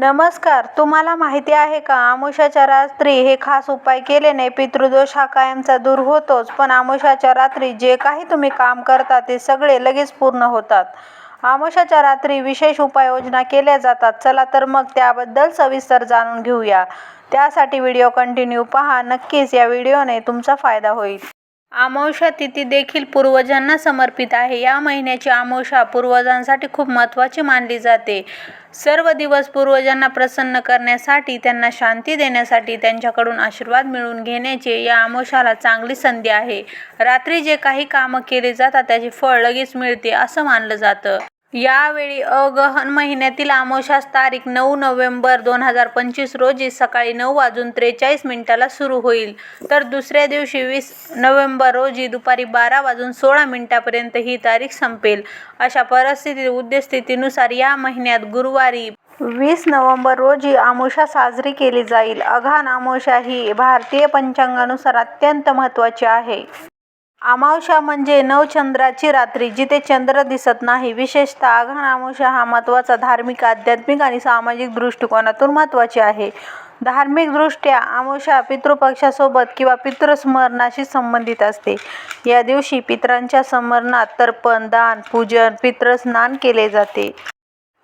नमस्कार तुम्हाला माहिती आहे का? आमुषाच्या रात्री हे खास उपाय केल्याने पितृदोष हा कायमचा दूर होतोच. पण आमुषाच्या रात्री जे काही तुम्ही काम करता ते सगळे लगेच पूर्ण होतात. आमुषाच्या रात्री विशेष उपाययोजना केल्या जातात. चला तर मग त्याबद्दल सविस्तर जाणून घेऊया. त्यासाठी व्हिडिओ कंटिन्यू पहा. नक्कीच या व्हिडिओने तुमचा फायदा होईल. अमावस्या तिथी देखील पूर्वजांना समर्पित आहे. या महिन्याची अमावस्या पूर्वजांसाठी खूप महत्त्वाची मानली जाते. सर्व दिवस पूर्वजांना प्रसन्न करण्यासाठी त्यांना शांती देण्यासाठी त्यांच्याकडून आशीर्वाद मिळवून घेण्याचे या अमावस्याला चांगली संधी आहे. रात्री जे काही कामं केली जातात त्याचे फळ लगेच मिळते असं मानलं जातं. यावेळी अगहन महिन्यातील अमावस्यास तारीख नऊ नोव्हेंबर दोन हजार पंचवीस रोजी सकाळी नऊ वाजून त्रेचाळीस मिनिटाला सुरू होईल. तर दुसऱ्या दिवशी वीस नोव्हेंबर रोजी दुपारी बारा वाजून सोळा मिनिटापर्यंत ही तारीख संपेल. अशा परिस्थितीत उद्यस्थितीनुसार या महिन्यात गुरुवारी वीस नोव्हेंबर रोजी अमावस्या साजरी केली जाईल. अघान अमावस्या ही भारतीय पंचांगानुसार अत्यंत महत्त्वाची आहे. अमावस्या म्हणजे नवचंद्राची रात्री जिथे चंद्र दिसत नाही. विशेषतः आघाण अमावस्या हा महत्त्वाचा धार्मिक आध्यात्मिक आणि सामाजिक दृष्टिकोनातून महत्त्वाची आहे. धार्मिकदृष्ट्या अमावस्या पितृपक्षासोबत किंवा पितृस्मरणाशी संबंधित असते. या दिवशी पितरांच्या स्मरणात तर्पण दान पूजन पितृस्नान केले जाते.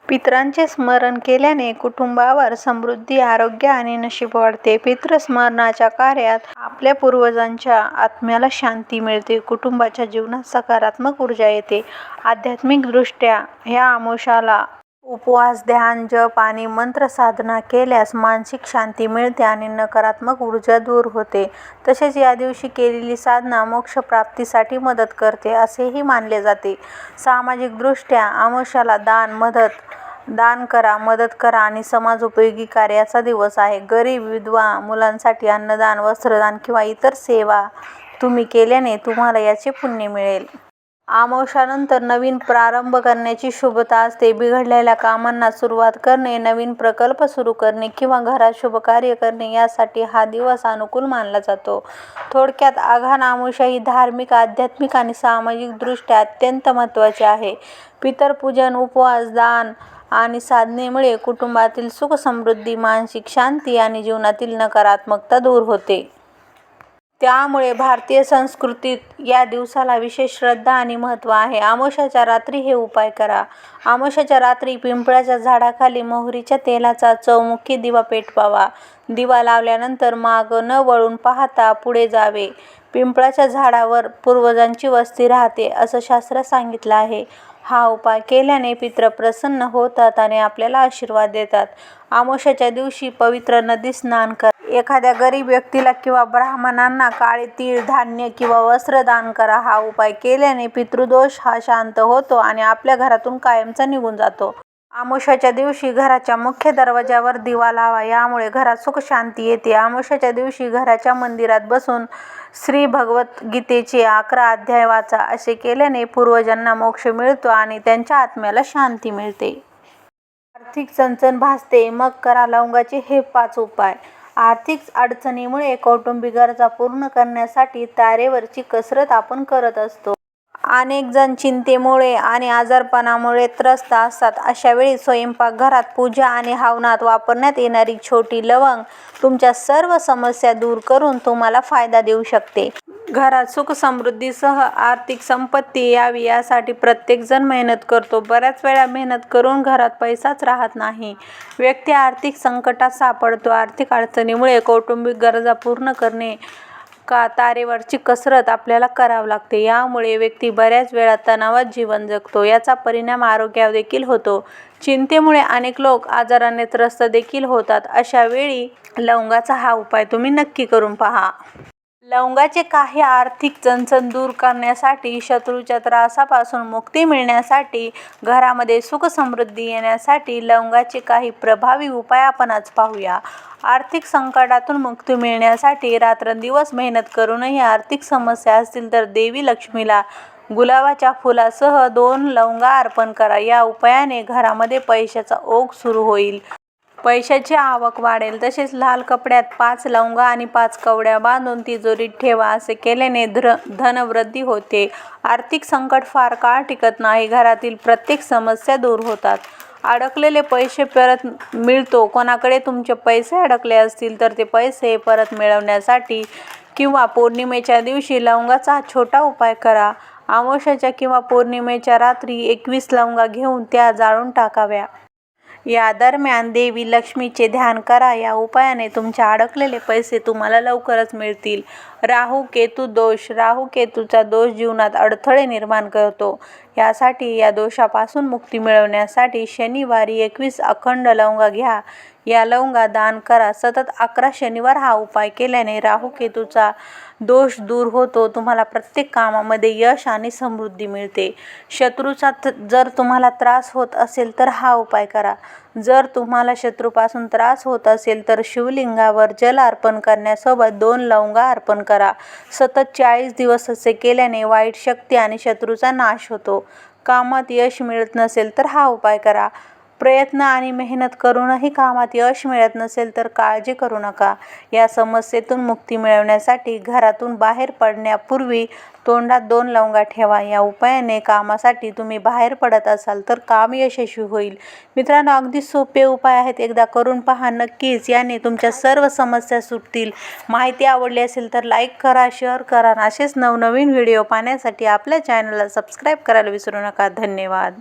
पितरांचे स्मरण केल्याने कुटुंबावर समृद्धी आरोग्य आणि नशीब वाढते. पितृस्मरणाच्या कार्यात आपल्या पूर्वजांच्या आत्म्याला शांती मिळते. कुटुंबाच्या जीवनात सकारात्मक ऊर्जा येते. आध्यात्मिकदृष्ट्या ह्या अमावस्याला उपवास ध्यान जप आणि मंत्र साधना केल्यास मानसिक शांती मिळते आणि नकारात्मक ऊर्जा दूर होते. तसेच या दिवशी केलेली साधना मोक्षप्राप्तीसाठी मदत करते असेही मानले जाते. सामाजिकदृष्ट्या आमशाला दान मदत दान करा मदत करा आणि समाजोपयोगी कार्याचा दिवस आहे. गरीब विधवा मुलांसाठी अन्नदान वस्त्रदान किंवा इतर सेवा तुम्ही केल्याने तुम्हाला याचे पुण्य मिळेल. आमोशानंतर नवीन प्रारंभ करण्याची शुभता असते. बिघडलेल्या कामांना सुरुवात करणे नवीन प्रकल्प सुरू करणे किंवा घरात शुभकार्य करणे यासाठी हा दिवस अनुकूल मानला जातो. थोडक्यात आघाण अमावस्या ही धार्मिक आध्यात्मिक आणि सामाजिकदृष्ट्या अत्यंत महत्त्वाची आहे. पितरपूजन उपवास दान आणि साधनेमुळे कुटुंबातील सुख समृद्धी मानसिक शांती आणि जीवनातील नकारात्मकता दूर होते. त्यामुळे भारतीय संस्कृतीत या दिवसाला विशेष श्रद्धा आणि महत्त्व आहे. अमावस्याच्या रात्री हे उपाय करा. अमावस्याच्या रात्री पिंपळाच्या झाडाखाली मोहरीच्या तेलाचा चौमुखी दिवा पेटवावा. दिवा लावल्यानंतर माग न वळून पाहता पुढे जावे. पिंपळाच्या झाडावर पूर्वजांची वस्ती राहते असं शास्त्रात सांगितलं आहे. हा उपाय केल्याने पित्र प्रसन्न होतात आणि आपल्याला आशीर्वाद देतात. आमोशाच्या दिवशी पवित्र नदी स्नान करा. एखाद्या गरीब व्यक्तीला किंवा ब्राह्मणांना काळे तीळ धान्य किंवा वस्त्र दान करा. हा उपाय केल्याने पितृदोष हा शांत होतो आणि आपल्या घरातून कायमचा निघून जातो. अमावस्याच्या दिवशी घराच्या मुख्य दरवाजावर दिवा लावा यामुळे घरात सुख शांती येते. अमावस्याच्या दिवशी घराच्या मंदिरात बसून श्रीभगवद्गीतेचे अकरा अध्याय वाचा. असे केल्याने पूर्वजांना मोक्ष मिळतो आणि त्यांच्या आत्म्याला शांती मिळते. आर्थिक चणचण भासते. मग करा लवंगाचे हे पाच उपाय. आर्थिक अडचणीमुळे कौटुंबिक गरजा पूर्ण करण्यासाठी तारेवरची कसरत आपण करत असतो. अनेक जण चिंतेमुळे आणि आजारपणामुळे त्रस्त असतात. अशावेळी स्वयंपाकघरात पूजा आणि हवनात वापरण्यात येणारी छोटी लवंग तुमच्या सर्व समस्या दूर करून तुम्हाला फायदा देऊ शकते. घरात सुख समृद्धीसह आर्थिक संपत्ती यावी यासाठी प्रत्येकजण मेहनत करतो. बऱ्याच वेळा मेहनत करून घरात पैसाच राहत नाही. व्यक्ती आर्थिक संकटात सापडतो. आर्थिक अडचणीमुळे कौटुंबिक गरजा पूर्ण करणे का तारेवरची कसरत आपल्याला करावं लागते. यामुळे व्यक्ती बऱ्याच वेळा तणावात जीवन जगतो. याचा परिणाम आरोग्यावर देखील होतो. चिंतेमुळे अनेक लोक आजाराने त्रस्त देखील होतात. अशा वेळी लवंगाचा हा उपाय तुम्ही नक्की करून पहा. लवंगाचे काही आर्थिक चणचण दूर करण्यासाठी शत्रूच्या त्रासापासून मुक्ती मिळण्यासाठी घरामध्ये सुख समृद्धी येण्यासाठी लवंगाचे काही प्रभावी उपाय आपण आज पाहूया. आर्थिक संकटातून मुक्ती मिळण्यासाठी रात्रंदिवस मेहनत करूनही आर्थिक समस्या असतील तर देवी लक्ष्मीला गुलाबाच्या फुलासह दोन लवंगा अर्पण करा. या उपायाने घरामध्ये पैशाचा ओघ सुरू होईल. पैशाची आवक वाढेल. तसेच लाल कपड्यात पाच लवंगा आणि पाच कवड्या बांधून तिजोरीत ठेवा असे केल्याने ध्र धनवृद्धी होते. आर्थिक संकट फार काळ टिकत नाही. घरातील प्रत्येक समस्या दूर होतात. अडकलेले पैसे परत मिळतो. कोणाकडे तुमचे पैसे अडकले असतील तर ते पैसे परत मिळवण्यासाठी किंवा पौर्णिमेच्या दिवशी लवंगाचा छोटा उपाय करा. आमोशाच्या किंवा पौर्णिमेच्या रात्री एकवीस लवंगा घेऊन त्या जाळून टाकाव्या. या दरम्यान देवी लक्ष्मीचे ध्यान करा. या उपायाने तुमचे अडकलेले पैसे तुम्हाला लवकरच मिळतील. राहू केतू दोष. राहू केतूचा दोष जीवनात अडथळे निर्माण करतो. यासाठी या दोषापासून मुक्ती मिळवण्यासाठी शनिवारी एकवीस अखंड लवंगा घ्या. या लवंगा दान करा. सतत अकरा शनिवार हा उपाय केल्याने राहू केतूचा दोष दूर होतो. तुम्हाला प्रत्येक कामामध्ये यश आणि समृद्धी मिळते. शत्रूचा जर तुम्हाला त्रास होत असेल तर हा उपाय करा. जर तुम्हाला शत्रूपासून त्रास होत असेल तर शिवलिंगावर जल अर्पण करण्यासोबत दोन लवंगा अर्पण करा. सतत चाळीस दिवस असे केल्याने वाईट शक्ती आणि शत्रूचा नाश होतो. कामात यश मिळत नसेल तर हा उपाय करा. प्रयत्न आणि मेहनत करूनही कामात यश मिळत नसेल तर काळजी करू नका. या समस्येतून मुक्ती मिळवण्यासाठी घरातून बाहेर पडण्यापूर्वी तोंडात दोन लवंगा ठेवा. या उपायाने कामासाठी तुम्ही बाहेर पडत असाल तर काम यशस्वी होईल. मित्रांनो अगदी सोपे उपाय आहेत. एकदा करून पहा नक्कीच याने तुमच्या सर्व समस्या सुटतील. माहिती आवडली असेल तर लाईक करा शेअर करा असेच नवनवीन व्हिडिओ पाहण्यासाठी आपल्या चॅनलला सबस्क्राईब करायला विसरू नका. धन्यवाद.